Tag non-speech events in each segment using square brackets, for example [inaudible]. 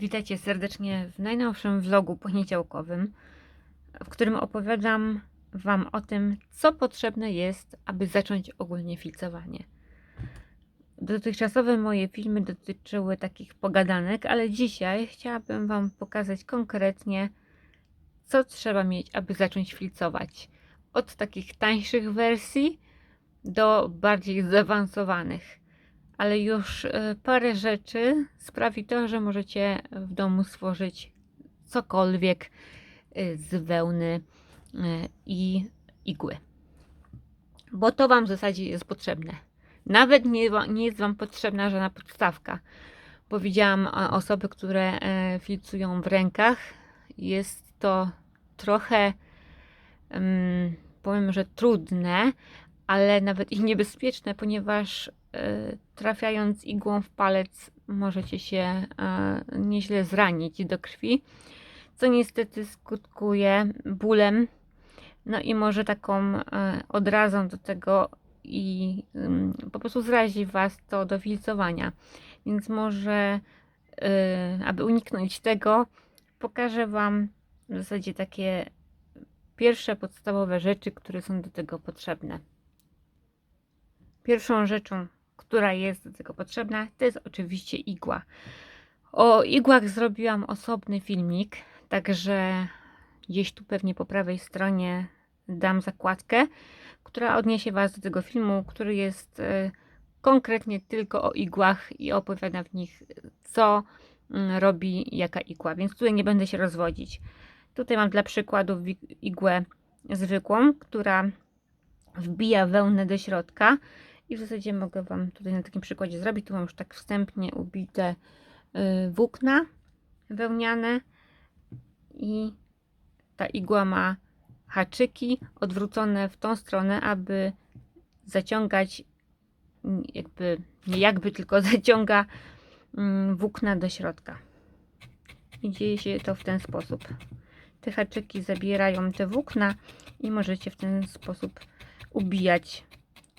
Witajcie serdecznie w najnowszym vlogu poniedziałkowym, w którym opowiadam Wam o tym, co potrzebne jest, aby zacząć ogólnie filcowanie. Dotychczasowe moje filmy dotyczyły takich pogadanek, ale dzisiaj chciałabym Wam pokazać konkretnie, co trzeba mieć, aby zacząć filcować. Od takich tańszych wersji do bardziej zaawansowanych ale już e, parę rzeczy sprawi to, że możecie w domu stworzyć cokolwiek e, z wełny e, i igły. Bo to Wam w zasadzie jest potrzebne. Nawet nie, nie jest Wam potrzebna żadna podstawka. Bo widziałam osoby, które filcują w rękach. Jest to trochę, um, powiem, że trudne, ale nawet i niebezpieczne, ponieważ E, trafiając igłą w palec możecie się e, nieźle zranić do krwi, co niestety skutkuje bólem, no i może taką e, odrazą do tego i po prostu zrazi Was to do filcowania. Więc może, aby uniknąć tego, pokażę Wam w zasadzie takie pierwsze podstawowe rzeczy, które są do tego potrzebne. Pierwszą rzeczą, która jest do tego potrzebna, to jest oczywiście igła. O igłach zrobiłam osobny filmik, także gdzieś tu pewnie po prawej stronie dam zakładkę, która odniesie Was do tego filmu, który jest e, konkretnie tylko o igłach i opowiada w nich, co mm, robi jaka igła, więc tutaj nie będę się rozwodzić. Tutaj mam dla przykładu igłę zwykłą, która wbija wełnę do środka i w zasadzie mogę Wam tutaj na takim przykładzie zrobić. Tu mam już tak wstępnie ubite y, włókna wełniane i ta igła ma haczyki odwrócone w tą stronę, aby zaciągać jakby, nie jakby, tylko [laughs] zaciąga mm, włókna do środka. I dzieje się to w ten sposób. Te haczyki zabierają te włókna i możecie w ten sposób ubijać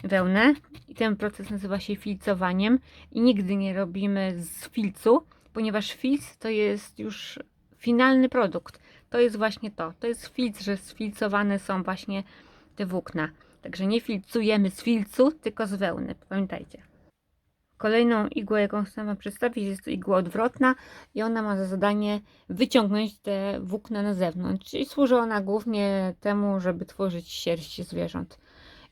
wełnę i ten proces nazywa się filcowaniem i nigdy nie robimy z filcu, ponieważ filc to jest już finalny produkt. To jest właśnie to. To jest filc, że sfilcowane są właśnie te włókna. Także nie filcujemy z filcu, tylko z wełny. Pamiętajcie. Kolejną igłę, jaką chcę Wam przedstawić, jest to igła odwrotna i ona ma za zadanie wyciągnąć te włókna na zewnątrz. Czyli służy ona głównie temu, żeby tworzyć sierść zwierząt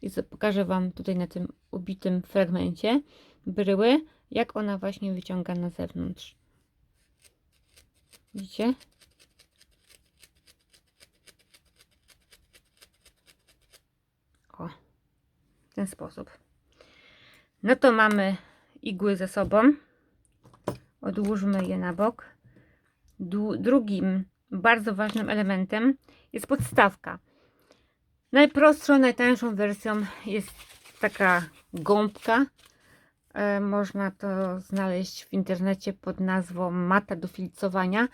i pokażę Wam tutaj na tym ubitym fragmencie bryły, jak ona właśnie wyciąga na zewnątrz. Widzicie? O, w ten sposób. No to mamy igły ze sobą. Odłóżmy je na bok. Drugim bardzo ważnym elementem jest podstawka. Najprostszą, najtańszą wersją jest taka gąbka. E, można to znaleźć w internecie pod nazwą mata do filcowania,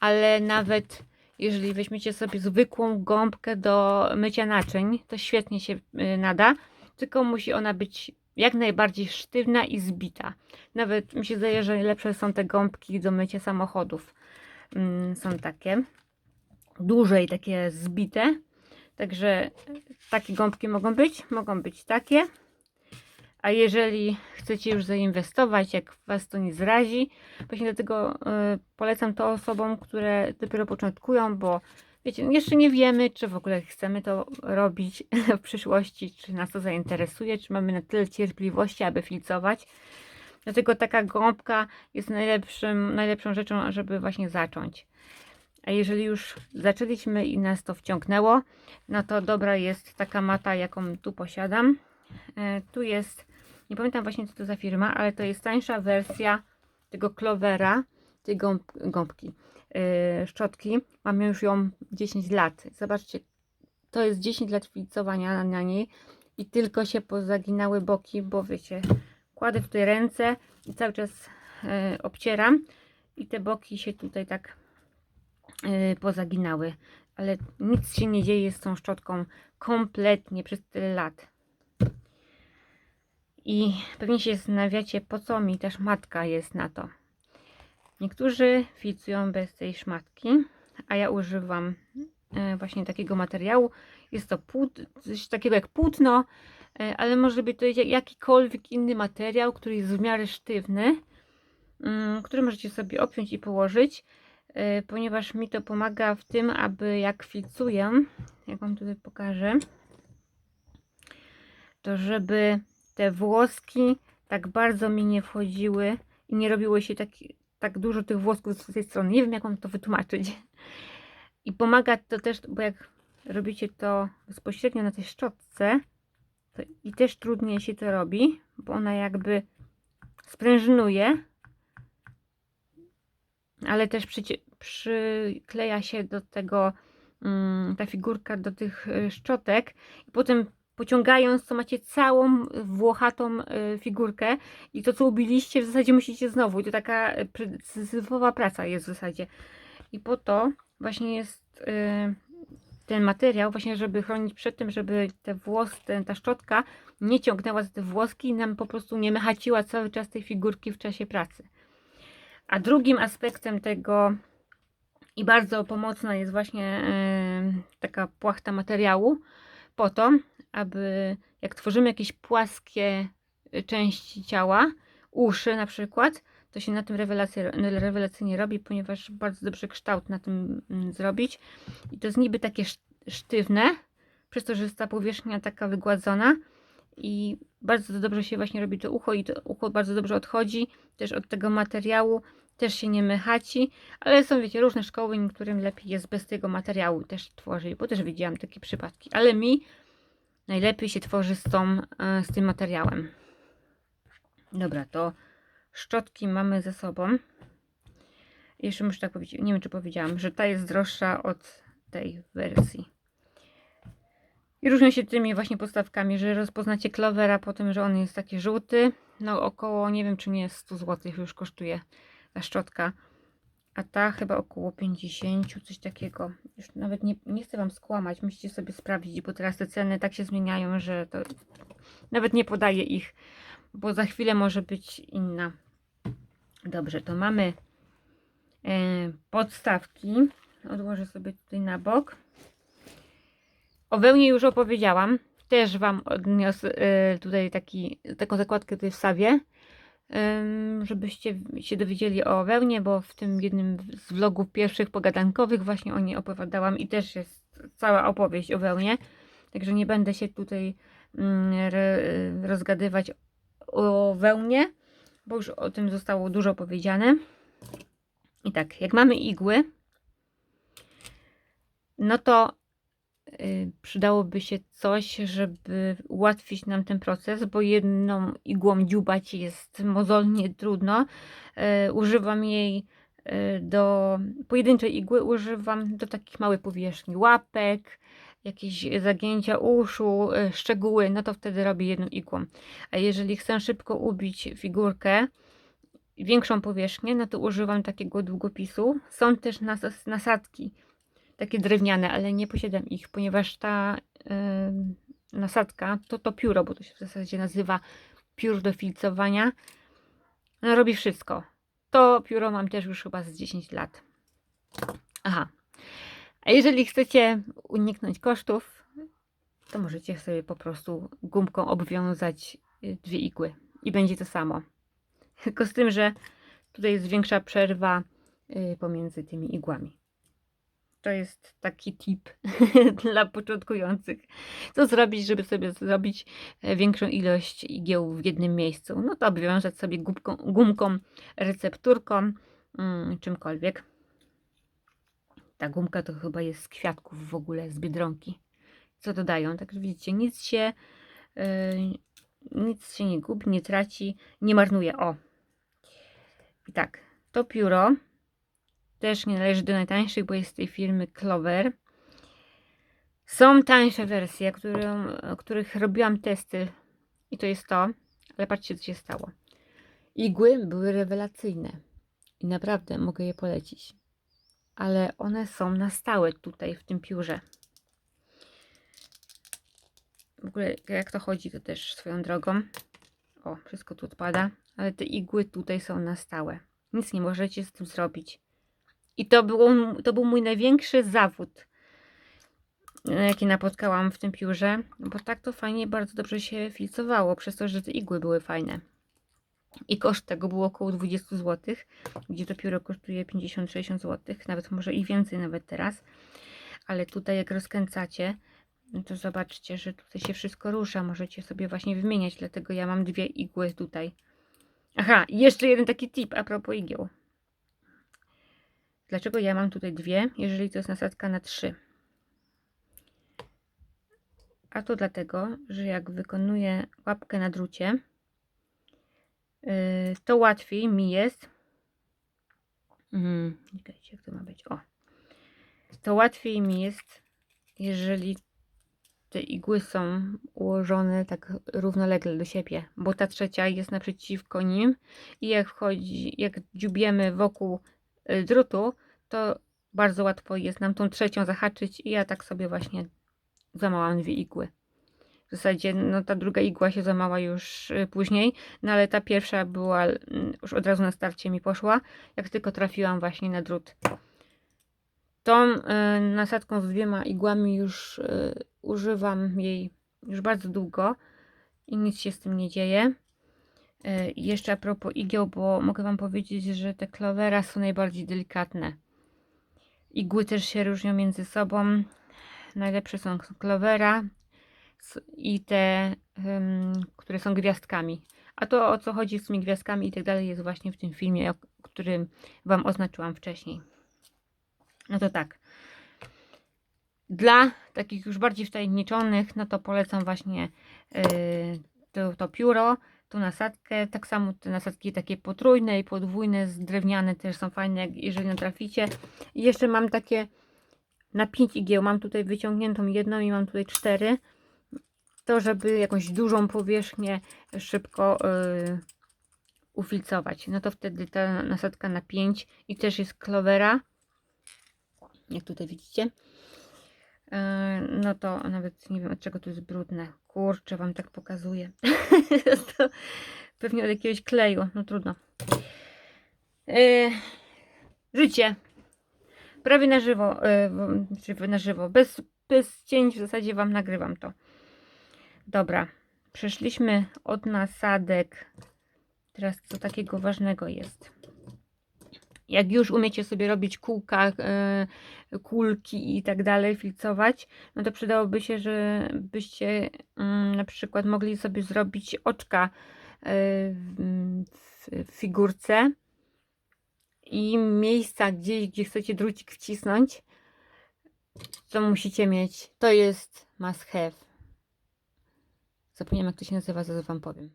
ale nawet jeżeli weźmiecie sobie zwykłą gąbkę do mycia naczyń, to świetnie się e, nada, tylko musi ona być jak najbardziej sztywna i zbita. Nawet mi się zdaje, że lepsze są te gąbki do mycia samochodów. Mm, są takie dłużej takie zbite Także takie gąbki mogą być, mogą być takie. A jeżeli chcecie już zainwestować, jak Was to nie zrazi, właśnie dlatego y, polecam to osobom, które dopiero początkują, bo wiecie, jeszcze nie wiemy, czy w ogóle chcemy to robić [laughs] w przyszłości, czy nas to zainteresuje, czy mamy na tyle cierpliwości, aby filcować. Dlatego taka gąbka jest najlepszym, najlepszą rzeczą, żeby właśnie zacząć. A jeżeli już zaczęliśmy i nas to wciągnęło, no to dobra jest taka mata, jaką tu posiadam. E, tu jest, nie pamiętam właśnie co to za firma, ale to jest tańsza wersja tego Clovera, tej gąb, gąbki, e, szczotki. Mamy już ją 10 lat. Zobaczcie, to jest 10 lat filcowania na niej i tylko się pozaginały boki, bo wiecie, kładę tutaj ręce i cały czas e, obcieram i te boki się tutaj tak pozaginały. Ale nic się nie dzieje z tą szczotką kompletnie przez tyle lat. I pewnie się zastanawiacie, po co mi też matka jest na to. Niektórzy filcują bez tej szmatki, a ja używam e, właśnie takiego materiału. Jest to płót, coś takiego jak płótno, e, ale może być to jakikolwiek inny materiał, który jest w miarę sztywny, który możecie sobie obciąć i położyć, ponieważ mi to pomaga w tym, aby jak filcuję, jak wam tutaj pokażę, to żeby te włoski tak bardzo mi nie wchodziły i nie robiło się tak, tak dużo tych włosków z tej strony. Nie wiem, jak mam to wytłumaczyć. [laughs] I pomaga to też, bo jak robicie to bezpośrednio na tej szczotce, to i też trudniej się to robi, bo ona jakby sprężynuje, ale też przykleja się do tego mm, ta figurka do tych y, szczotek i potem pociągając to macie całą włochatą y, figurkę i to co ubiliście w zasadzie musicie znowu i to taka y, precyzyfowa praca jest w zasadzie i po to właśnie jest ten materiał właśnie żeby chronić przed tym, żeby te włos, ten, ta szczotka nie ciągnęła za te włoski i nam po prostu nie mechaciła cały czas tej figurki w czasie pracy. A drugim aspektem tego i bardzo pomocna jest właśnie y, taka płachta materiału po to, aby jak tworzymy jakieś płaskie y, części ciała, uszy na przykład, to się na tym rewelacyjnie, robi, ponieważ bardzo dobrze kształt na tym mm, zrobić. I to jest niby takie sz- sztywne, przez to, że jest ta powierzchnia taka wygładzona i bardzo dobrze się właśnie robi to ucho i to ucho bardzo dobrze odchodzi też od tego materiału, też się nie mychaci, ale są wiecie różne szkoły, niektórym lepiej jest bez tego materiału też tworzyć, bo też widziałam takie przypadki, ale mi najlepiej się tworzy z, tą, e, z tym materiałem. Dobra, to szczotki mamy ze sobą. Jeszcze muszę tak powiedzieć, nie wiem czy powiedziałam, że ta jest droższa od tej wersji. I różnią się tymi właśnie podstawkami, że rozpoznacie Clovera po tym, że on jest taki żółty. No około, nie wiem czy nie 100 zł już kosztuje ta szczotka. A ta chyba około 50, coś takiego. Już nawet nie, nie chcę Wam skłamać, musicie sobie sprawdzić, bo teraz te ceny tak się zmieniają, że to nawet nie podaję ich, bo za chwilę może być inna. Dobrze, to mamy e, podstawki. Odłożę sobie tutaj na bok. O wełnie już opowiedziałam. Też Wam odniosę e, tutaj taki, taką zakładkę tutaj wstawię żebyście się dowiedzieli o wełnie, bo w tym jednym z vlogów pierwszych pogadankowych właśnie o niej opowiadałam i też jest cała opowieść o wełnie, także nie będę się tutaj mm, rozgadywać o wełnie, bo już o tym zostało dużo powiedziane. I tak, jak mamy igły, no to y, przydałoby się coś, żeby ułatwić nam ten proces, bo jedną igłą dziubać jest mozolnie trudno. Y, Używam jej y, do pojedynczej igły, używam do takich małych powierzchni, łapek, jakieś zagięcia uszu, y, szczegóły, no to wtedy robię jedną igłą. A jeżeli chcę szybko ubić figurkę, większą powierzchnię, no to używam takiego długopisu. Są też nas- takie drewniane, ale nie posiadam ich, ponieważ ta y, nasadka to to pióro, bo to się w zasadzie nazywa piór do filcowania. No, robi wszystko. To pióro mam też już chyba z 10 lat. Aha. A jeżeli chcecie uniknąć kosztów, to możecie sobie po prostu gumką obwiązać y, dwie igły i będzie to samo. Tylko z tym, że tutaj jest większa przerwa y, pomiędzy tymi igłami. To jest taki tip [laughs] dla początkujących. Co zrobić, żeby sobie zrobić e, większą ilość igieł w jednym miejscu? No to obwiązać sobie gumką, gumką recepturką, mm, czymkolwiek. Ta gumka to chyba jest z kwiatków w ogóle, z biedronki. Co dodają? Także widzicie, nic się, yy, nic się nie gubi, nie traci, nie marnuje. O! I tak, to pióro też nie należy do najtańszych, bo jest z tej firmy Clover. Są tańsze wersje, którym, których robiłam testy i to jest to, ale patrzcie co się stało. Igły były rewelacyjne i naprawdę mogę je polecić, ale one są na stałe tutaj w tym piórze. W ogóle jak to chodzi, to też swoją drogą. O, wszystko tu odpada, ale te igły tutaj są na stałe. Nic nie możecie z tym zrobić. I to, było, to był mój największy zawód, e, jaki napotkałam w tym piórze, bo tak to fajnie, bardzo dobrze się filcowało, przez to, że te igły były fajne. I koszt tego był około 20 zł, gdzie to pióro kosztuje 50-60 zł, nawet może i więcej nawet teraz. Ale tutaj jak rozkręcacie, no to zobaczcie, że tutaj się wszystko rusza. Możecie sobie właśnie wymieniać, dlatego ja mam dwie igły tutaj. Aha, jeszcze jeden taki tip a propos igieł. Dlaczego ja mam tutaj dwie, jeżeli to jest nasadka na trzy? A to dlatego, że jak wykonuję łapkę na drucie, yy, to łatwiej mi jest. Mm, czekajcie, jak to ma być? O. To łatwiej mi jest, jeżeli te igły są ułożone tak równolegle do siebie, bo ta trzecia jest naprzeciwko nim i jak wchodzi, jak dziubiemy wokół drutu, to bardzo łatwo jest nam tą trzecią zahaczyć i ja tak sobie właśnie zamałam dwie igły. W zasadzie no, ta druga igła się zamała już y, później, no ale ta pierwsza była mm, już od razu na starcie mi poszła, jak tylko trafiłam właśnie na drut. Tą y, nasadką z dwiema igłami już y, używam jej już bardzo długo i nic się z tym nie dzieje. Y, jeszcze a propos igieł, bo mogę Wam powiedzieć, że te klowera są najbardziej delikatne. Igły też się różnią między sobą. Najlepsze są klowera i te, które są gwiazdkami. A to o co chodzi z tymi gwiazdkami i tak dalej jest właśnie w tym filmie, którym Wam oznaczyłam wcześniej. No to tak. Dla takich już bardziej wtajemniczonych, no to polecam właśnie yy, to, to pióro, tą nasadkę. Tak samo te nasadki takie potrójne i podwójne, z drewniane też są fajne, jeżeli natraficie. I jeszcze mam takie na 5 igieł. Mam tutaj wyciągniętą jedną i mam tutaj cztery. To, żeby jakąś dużą powierzchnię szybko yy, ufilcować. No to wtedy ta nasadka na 5 i też jest klowera jak tutaj widzicie. E, No to nawet nie wiem od czego to jest brudne. Kurczę, wam tak pokazuję. [laughs] pewnie od jakiegoś kleju. No trudno. E, Życie. Prawie na żywo. Czy na żywo. Bez, bez cięć w zasadzie wam nagrywam to. Dobra. Przeszliśmy od nasadek. Teraz co takiego ważnego jest jak już umiecie sobie robić kółka, e, kulki i tak dalej, filcować, no to przydałoby się, żebyście mm, na przykład mogli sobie zrobić oczka e, w, figurce i miejsca gdzieś, gdzie chcecie drucik wcisnąć, to musicie mieć. To jest must have. Zapomniałam jak to się nazywa, zaraz wam powiem.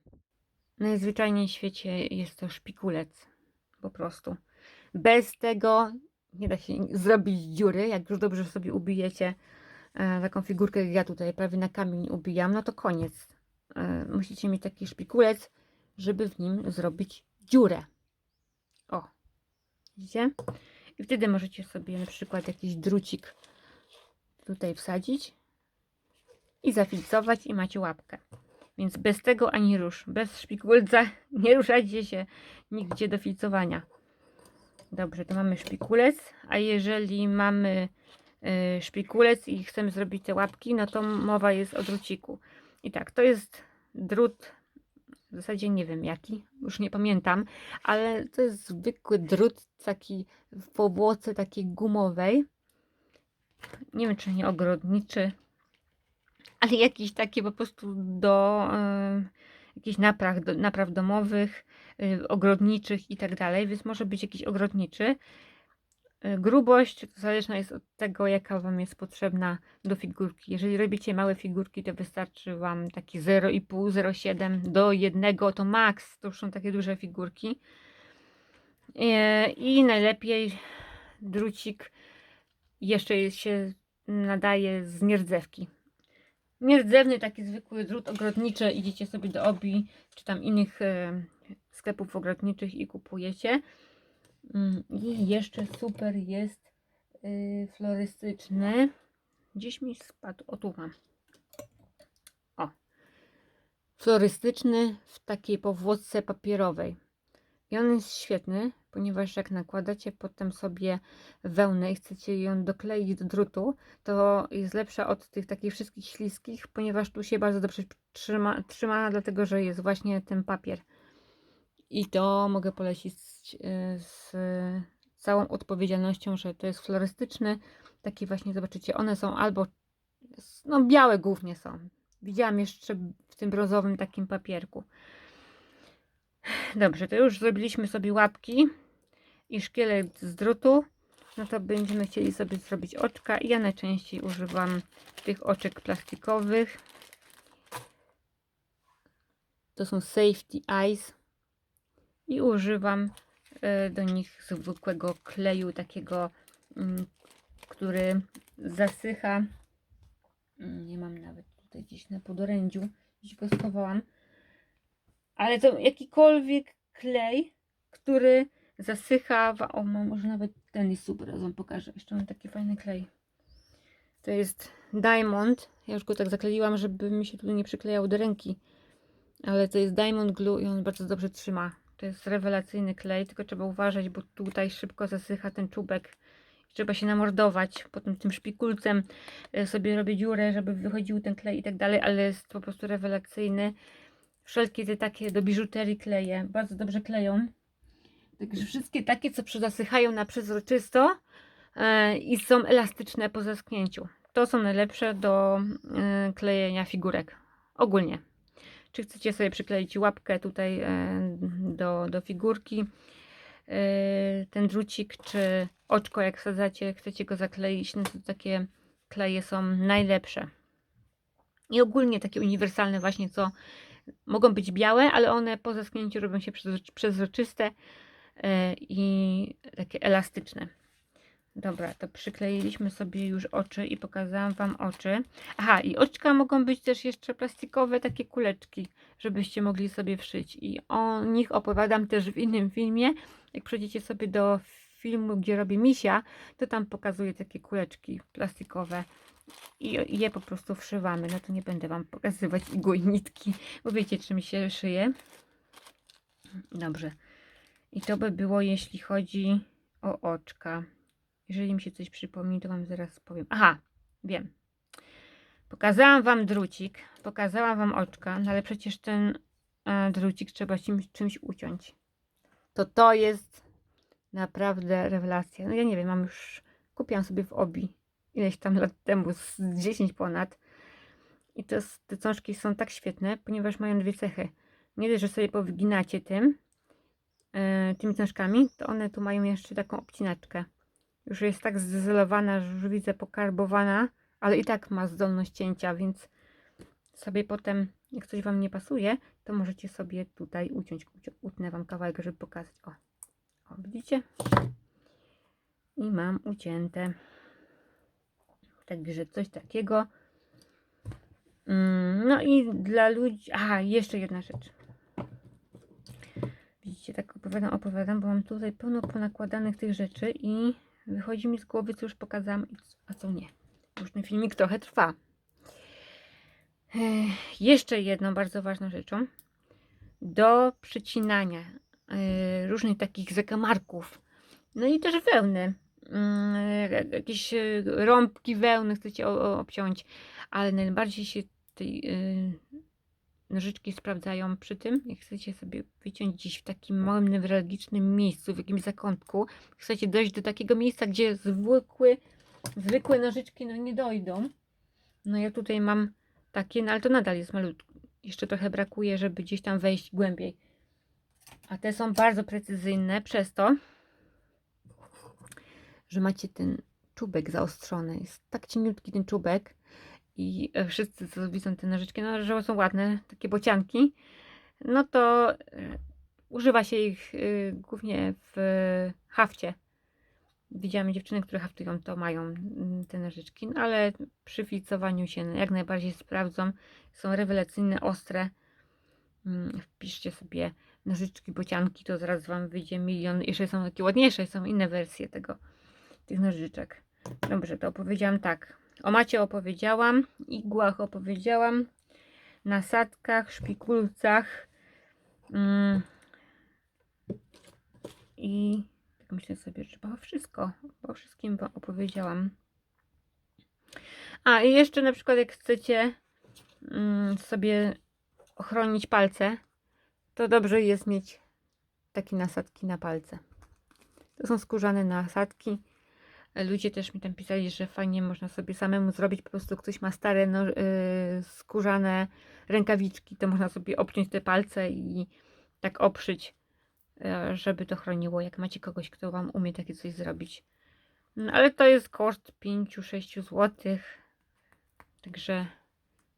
Najzwyczajniej w świecie jest to szpikulec. Po prostu. Bez tego nie da się zrobić dziury. Jak już dobrze sobie ubijecie e, taką figurkę, jak ja tutaj prawie na kamień ubijam, no to koniec. E, musicie mieć taki szpikulec, żeby w nim zrobić dziurę. O, widzicie? I wtedy możecie sobie na przykład jakiś drucik tutaj wsadzić i zafilcować i macie łapkę. Więc bez tego ani rusz. Bez szpikulca [laughs] nie ruszajcie się nigdzie do filcowania. Dobrze, to mamy szpikulec, a jeżeli mamy y, szpikulec i chcemy zrobić te łapki, no to mowa jest o druciku. I tak, to jest drut, w zasadzie nie wiem jaki, już nie pamiętam, ale to jest zwykły drut, taki w powłoce takiej gumowej. Nie wiem, czy nie ogrodniczy, ale jakiś taki po prostu do y, jakichś napraw, napraw domowych, y, ogrodniczych i tak dalej, więc może być jakiś ogrodniczy. Y, Grubość zależna jest od tego, jaka Wam jest potrzebna do figurki. Jeżeli robicie małe figurki, to wystarczy Wam taki 0,5, 0,7 do 1 to max. To już są takie duże figurki. Y, I najlepiej drucik jeszcze się nadaje z nierdzewki. Nierdzewny, taki zwykły drut ogrodniczy, idziecie sobie do Obi czy tam innych e, sklepów ogrodniczych i kupujecie. Mm, I jeszcze super jest y, florystyczny. Gdzieś mi spadł. O tu mam. O. Florystyczny w takiej powłocce papierowej. I on jest świetny, ponieważ jak nakładacie potem sobie wełnę i chcecie ją dokleić do drutu, to jest lepsza od tych takich wszystkich śliskich, ponieważ tu się bardzo dobrze trzyma, trzyma dlatego że jest właśnie ten papier. I to mogę polecić z, z całą odpowiedzialnością, że to jest florystyczny. Taki właśnie, zobaczycie, one są albo, no białe głównie są. Widziałam jeszcze w tym brązowym takim papierku. Dobrze, to już zrobiliśmy sobie łapki i szkielet z drutu. No to będziemy chcieli sobie zrobić oczka. Ja najczęściej używam tych oczek plastikowych. To są Safety Eyes. I używam e, do nich zwykłego kleju, takiego, mm, który zasycha. Mm, Nie mam nawet tutaj gdzieś na podorędziu, gdzieś go schowałam. Ale to jakikolwiek klej, który zasycha. W... O, może nawet ten jest super, zaraz wam pokażę. Jeszcze mam taki fajny klej. To jest Diamond. Ja już go tak zakleiłam, żeby mi się tu nie przyklejał do ręki. Ale to jest Diamond Glue i on bardzo dobrze trzyma. To jest rewelacyjny klej, tylko trzeba uważać, bo tutaj szybko zasycha ten czubek. Trzeba się namordować, potem tym szpikulcem e, sobie robię dziurę, żeby wychodził ten klej i tak dalej, ale jest po prostu rewelacyjny. Wszelkie te takie do biżuterii kleje, bardzo dobrze kleją. Także wszystkie takie, co zasychają na przezroczysto e, i są elastyczne po zaschnięciu. To są najlepsze do e, klejenia figurek. Ogólnie. Czy chcecie sobie przykleić łapkę tutaj e, do, do figurki, ten drucik, czy oczko jak wsadzacie, chcecie go zakleić, no to takie kleje są najlepsze. I ogólnie takie uniwersalne właśnie, co mogą być białe, ale one po zaschnięciu robią się przezro- przezroczyste i takie elastyczne. Dobra, to przykleiliśmy sobie już oczy i pokazałam Wam oczy. Aha, i oczka mogą być też jeszcze plastikowe, takie kuleczki, żebyście mogli sobie wszyć. I o nich opowiadam też w innym filmie. Jak przejdziecie sobie do filmu, gdzie robię misia, to tam pokazuję takie kuleczki plastikowe i je po prostu wszywamy. No to nie będę Wam pokazywać igły i nitki, bo wiecie czym się szyje. Dobrze. I to by było, jeśli chodzi o oczka. Jeżeli mi się coś przypomni, to Wam zaraz powiem. Aha, wiem. Pokazałam Wam drucik, pokazałam Wam oczka, no ale przecież ten e, drucik trzeba czymś, czymś uciąć. To to jest naprawdę rewelacja. No ja nie wiem, mam już, kupiłam sobie w Obi ileś tam lat temu, z 10 ponad. I to, te cążki są tak świetne, ponieważ mają dwie cechy. Nie dość, że sobie powyginacie tym, tymi cążkami, to one tu mają jeszcze taką obcinaczkę. Już jest tak zdezelowana, że już widzę pokarbowana, ale i tak ma zdolność cięcia, więc sobie potem, jak coś Wam nie pasuje, to możecie sobie tutaj uciąć. Uci- Utnę Wam kawałek, żeby pokazać. O, o widzicie? I mam ucięte. Także coś takiego. Mm, No i dla ludzi. Aha, jeszcze jedna rzecz. Widzicie, tak opowiadam, opowiadam, bo mam tutaj pełno ponakładanych tych rzeczy i wychodzi mi z głowy, co już pokazałam, a co nie. Już ten filmik trochę trwa. Jeszcze jedną bardzo ważną rzeczą. Do przycinania e, różnych takich zakamarków. No i też wełny. Mm, jak- Jakieś e, rąbki wełny chcecie obciąć, ale najbardziej się tej y, nożyczki sprawdzają przy tym, jak chcecie sobie wyciąć gdzieś w takim małym, newralgicznym miejscu, w jakimś zakątku. Chcecie dojść do takiego miejsca, gdzie zwykły, zwykłe nożyczki no nie dojdą. No ja tutaj mam takie, no ale to nadal jest malutko. Jeszcze trochę brakuje, żeby gdzieś tam wejść głębiej. A te są bardzo precyzyjne przez to, że macie ten czubek zaostrzony. Jest tak cieniutki ten czubek i e, wszyscy, co widzą te nożyczki, no, że są ładne, takie bocianki, no to e, używa się ich e, głównie w hafcie. Widziałam dziewczyny, które haftują, to mają mm, te nożyczki, no, ale przy ficowaniu się jak najbardziej sprawdzą. Są rewelacyjne, ostre. Mm, Wpiszcie sobie nożyczki, bocianki, to zaraz Wam wyjdzie milion. Jeszcze są takie ładniejsze, są inne wersje tego, tych nożyczek. Dobrze, to opowiedziałam tak. O macie opowiedziałam, igłach opowiedziałam, nasadkach, szpikulcach. Mm. I tak myślę sobie, że chyba wszystko, o wszystkim opowiedziałam. A i jeszcze na przykład jak chcecie mm, sobie ochronić palce, to dobrze jest mieć takie nasadki na palce. To są skórzane nasadki. Ludzie też mi tam pisali, że fajnie można sobie samemu zrobić. Po prostu ktoś ma stare no, yy, skórzane rękawiczki, to można sobie obciąć te palce i tak oprzyć, yy, żeby to chroniło. Jak macie kogoś, kto wam umie takie coś zrobić. No, ale to jest koszt 5-6 zł. Także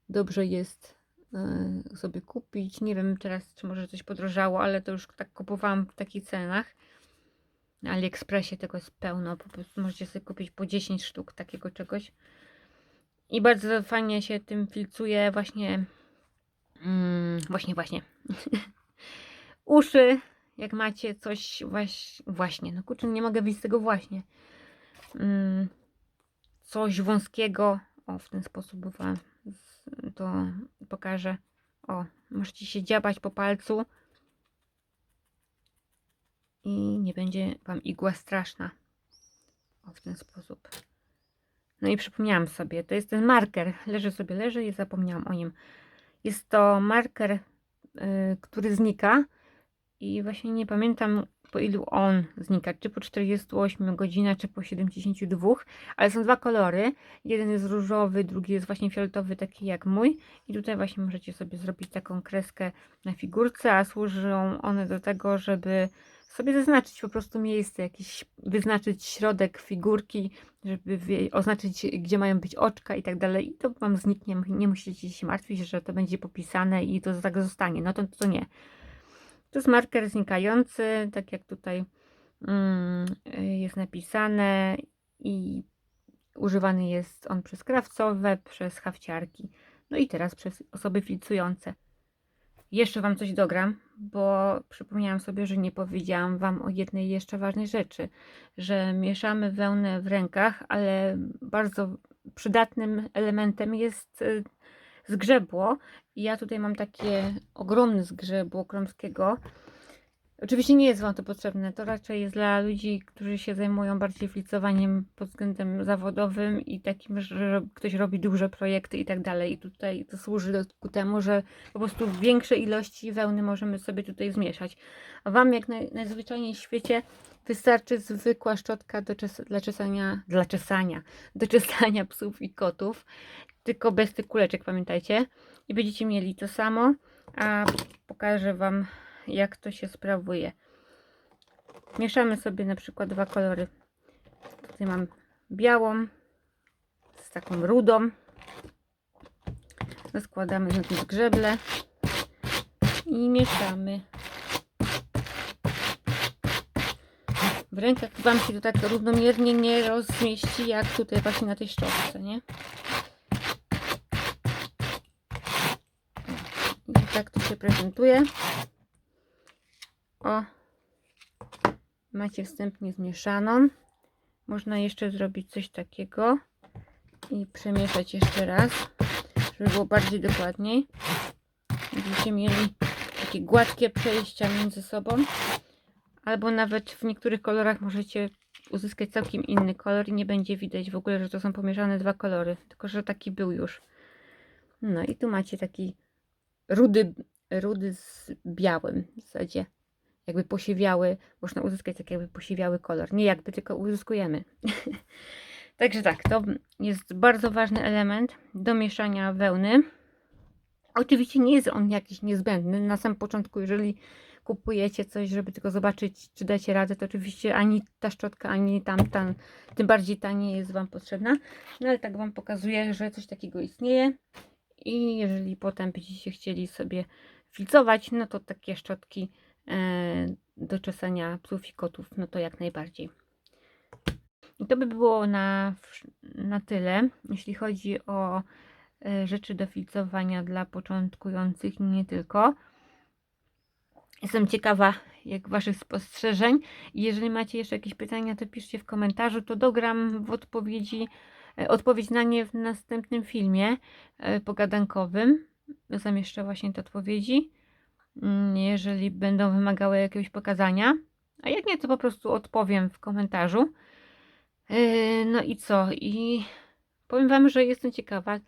dobrze jest yy, sobie kupić. Nie wiem teraz, czy może coś podrożało, ale to już tak kupowałam w takich cenach. Na AliExpressie tego jest pełno. Po prostu możecie sobie kupić po 10 sztuk takiego czegoś. I bardzo fajnie się tym filcuje właśnie. Mm, właśnie, właśnie. [laughs] Uszy, jak macie coś właśnie. Właśnie, no kurczę, nie mogę wyjść z tego właśnie. Mm, coś wąskiego. O, w ten sposób to pokażę. O, możecie się dziabać po palcu i nie będzie Wam igła straszna. O, w ten sposób. No i przypomniałam sobie, to jest ten marker. Leży sobie, leży i zapomniałam o nim. Jest to marker, y, który znika i właśnie nie pamiętam po ilu on znika, czy po 48 godzinach, czy po 72, ale są dwa kolory. Jeden jest różowy, drugi jest właśnie fioletowy, taki jak mój. I tutaj właśnie możecie sobie zrobić taką kreskę na figurce, a służą one do tego, żeby sobie zaznaczyć po prostu miejsce, jakiś wyznaczyć środek figurki, żeby oznaczyć, gdzie mają być oczka i tak dalej. I to Wam zniknie, nie musicie się martwić, że to będzie popisane i to tak zostanie. No to, to nie. To jest marker znikający, tak jak tutaj mm, jest napisane i używany jest on przez krawcowe, przez hawciarki, no i teraz przez osoby filcujące. Jeszcze Wam coś dogram, bo przypomniałam sobie, że nie powiedziałam Wam o jednej jeszcze ważnej rzeczy, że mieszamy wełnę w rękach, ale bardzo przydatnym elementem jest y, zgrzebło. I ja tutaj mam takie ogromne zgrzebło kromskiego. Oczywiście nie jest Wam to potrzebne, to raczej jest dla ludzi, którzy się zajmują bardziej flicowaniem pod względem zawodowym i takim, że ktoś robi duże projekty i tak dalej. I tutaj to służy ku temu, że po prostu większe ilości wełny możemy sobie tutaj zmieszać. A Wam jak naj, najzwyczajniej w świecie wystarczy zwykła szczotka do czes dla czesania, dla czesania, do czesania psów i kotów, tylko bez tych kuleczek, pamiętajcie. I będziecie mieli to samo, a pokażę Wam jak to się sprawuje. Mieszamy sobie na przykład dwa kolory. Tutaj mam białą z taką rudą. Rozkładamy na tym zgrzeble i mieszamy. W rękach Wam się to tak równomiernie nie rozmieści, jak tutaj właśnie na tej szczotce, nie? I tak to się prezentuje. O, macie wstępnie zmieszaną. Można jeszcze zrobić coś takiego i przemieszać jeszcze raz, żeby było bardziej dokładniej. Będziecie mieli takie gładkie przejścia między sobą. Albo nawet w niektórych kolorach możecie uzyskać całkiem inny kolor i nie będzie widać w ogóle, że to są pomieszane dwa kolory. Tylko, że taki był już. No i tu macie taki rudy, rudy z białym w zasadzie jakby posiewiały, można uzyskać tak jakby posiewiały kolor. Nie jakby, tylko uzyskujemy. [laughs] Także tak, to jest bardzo ważny element do mieszania wełny. Oczywiście nie jest on jakiś niezbędny. Na samym początku, jeżeli kupujecie coś, żeby tylko zobaczyć, czy dacie radę, to oczywiście ani ta szczotka, ani tamta, tym bardziej ta nie jest Wam potrzebna. No ale tak Wam pokazuję, że coś takiego istnieje. I jeżeli potem będziecie chcieli sobie filcować, no to takie szczotki E, do czesania psów i kotów, no to jak najbardziej. I to by było na, na tyle, jeśli chodzi o e, rzeczy do filcowania dla początkujących i nie tylko. Jestem ciekawa jak Waszych spostrzeżeń. Jeżeli macie jeszcze jakieś pytania, to piszcie w komentarzu, to dogram w odpowiedzi, odpowiedź na nie w następnym filmie pogadankowym. Zamieszczę właśnie te odpowiedzi. Mm, jeżeli będą wymagały jakiegoś pokazania. A jak nie, to po prostu odpowiem w komentarzu. Yy, No i co? I powiem Wam, że jestem ciekawa.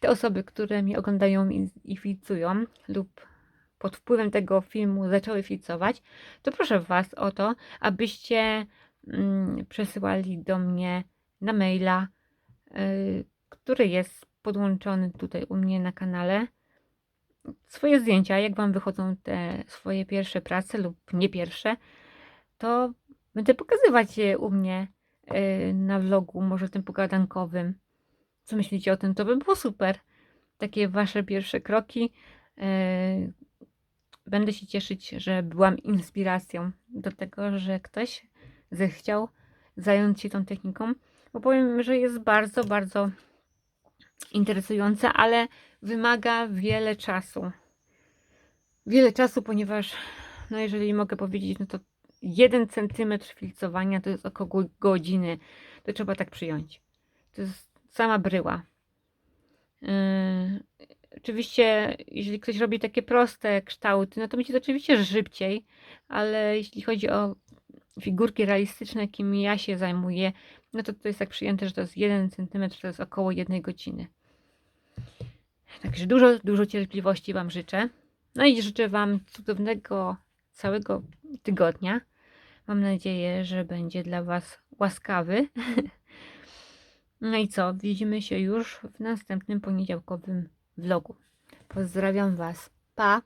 Te osoby, które mnie oglądają i, filcują lub pod wpływem tego filmu zaczęły filcować, to proszę Was o to, abyście mm, przesyłali do mnie na maila, który jest podłączony tutaj u mnie na kanale, swoje zdjęcia, jak Wam wychodzą te swoje pierwsze prace lub nie pierwsze, to będę pokazywać je u mnie yy, na vlogu, może tym pogadankowym. Co myślicie o tym? To by było super. Takie Wasze pierwsze kroki. Yy, Będę się cieszyć, że byłam inspiracją do tego, że ktoś zechciał zająć się tą techniką, bo powiem, że jest bardzo, bardzo interesująca, ale wymaga wiele czasu. Wiele czasu, ponieważ, no jeżeli mogę powiedzieć, no to jeden centymetr filcowania to jest około godziny. To trzeba tak przyjąć. To jest sama bryła. Yy, oczywiście, jeżeli ktoś robi takie proste kształty, no to będzie to oczywiście szybciej, ale jeśli chodzi o figurki realistyczne, jakimi ja się zajmuję, no to to jest tak przyjęte, że to jest 1 cm, to jest około 1 godziny. Także dużo, dużo cierpliwości Wam życzę. No i życzę Wam cudownego całego tygodnia. Mam nadzieję, że będzie dla Was łaskawy. [laughs] No i co? Widzimy się już w następnym poniedziałkowym vlogu. Pozdrawiam Was. Pa!